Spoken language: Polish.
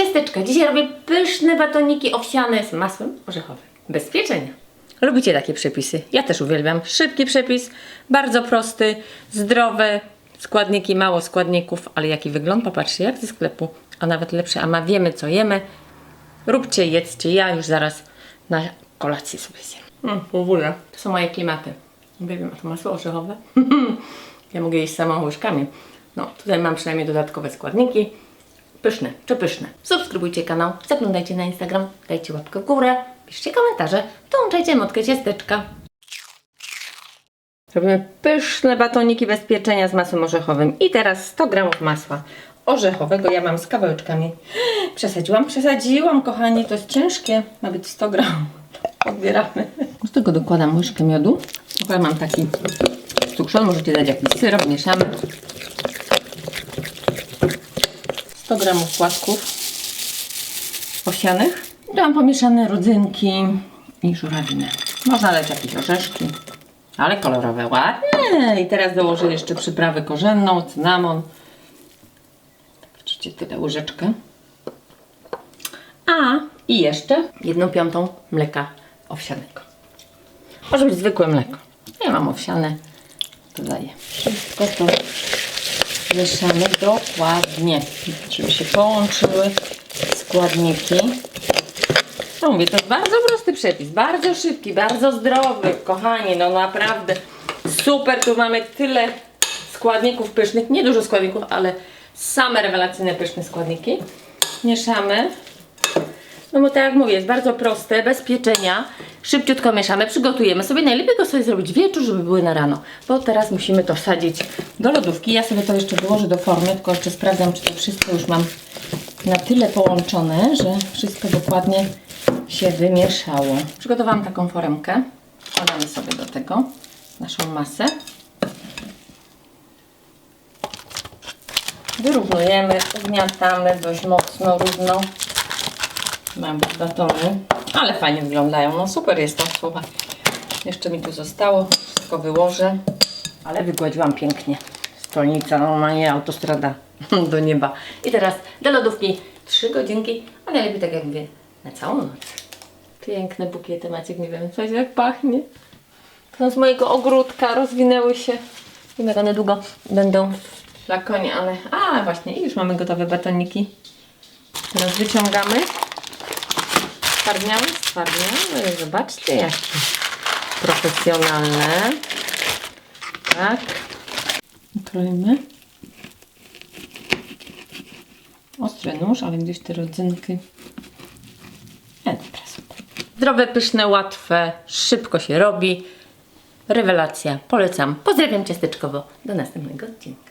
ciasteczka. Dzisiaj robię pyszne batoniki owsiane z masłem orzechowym. Bez pieczenia. Lubicie takie przepisy? Ja też uwielbiam. Szybki przepis, bardzo prosty, zdrowe, składniki, mało składników, ale jaki wygląd, popatrzcie, jak ze sklepu, a nawet lepszy, a ma wiemy co jemy. Róbcie, jedzcie, ja już zaraz na kolację sobie zjem. Mm, w ogóle. To są moje klimaty. Uwielbiam to masło orzechowe. ja mogę jeść samą łyżkami. No, tutaj mam przynajmniej dodatkowe składniki. Pyszne, czy pyszne. Subskrybujcie kanał, zaglądajcie na Instagram, dajcie łapkę w górę, piszcie komentarze, dołączajcie motkę ciasteczka. Robimy pyszne batoniki bez pieczenia z masłem orzechowym. I teraz 100 gramów masła orzechowego. Ja mam z kawałeczkami. Przesadziłam, przesadziłam, kochani. To jest ciężkie. Ma być 100 gramów. Odbieramy. Do tego dokładam łyżkę miodu. Tutaj mam taki cukrz. Możecie dać jakiś syrop. Mieszamy. 100 gramów płatków owsianych. Mam pomieszane rodzynki i żurawinę. Można dać jakieś orzeszki. Ale kolorowe, ładne. I teraz dołożę jeszcze przyprawę korzenną, cynamon. Widzicie, tyle łyżeczkę. A, i jeszcze jedną piątą mleka owsianego. Może być zwykłe mleko. Ja mam owsiane. Dodaję. Wszystko to mieszamy dokładnie, żeby się połączyły składniki. No mówię, to jest bardzo prosty przepis, bardzo szybki, bardzo zdrowy, kochani, no naprawdę super, tu mamy tyle składników pysznych, nie dużo składników, ale same rewelacyjne pyszne składniki. Mieszamy. No bo tak jak mówię, jest bardzo proste, bez pieczenia. Szybciutko mieszamy, przygotujemy sobie. Najlepiej go sobie zrobić wieczór, żeby były na rano. Bo teraz musimy to wsadzić do lodówki. Ja sobie to jeszcze wyłożę do formy, tylko jeszcze sprawdzam, czy to wszystko już mam na tyle połączone, że wszystko dokładnie się wymieszało. Przygotowałam taką foremkę. Wkładamy sobie do tego naszą masę. Wyrównujemy, ugniatamy dość mocno, równo. Mam batony, ale fajnie wyglądają. No super jest to, słuchaj. Jeszcze mi tu zostało, wszystko wyłożę. Ale wygładziłam pięknie. Stolnica, normalnie autostrada do nieba. I teraz do lodówki 3 godzinki, a najlepiej tak jak mówię, na całą noc. Piękne bukiety Maciek, nie wiem, coś jak pachnie. To z mojego ogródka rozwinęły się. Nie wiem one długo będą w flakonie, ale... A, właśnie, już mamy gotowe batoniki. Teraz wyciągamy. Stwardniały, stwardniały. Zobaczcie, jakie profesjonalne. Tak. Kroimy. Ostry nóż, ale gdzieś te rodzynki. Dobra, super. Zdrowe, pyszne, łatwe, szybko się robi. Rewelacja, polecam. Pozdrawiam ciasteczkowo. Do następnego odcinka.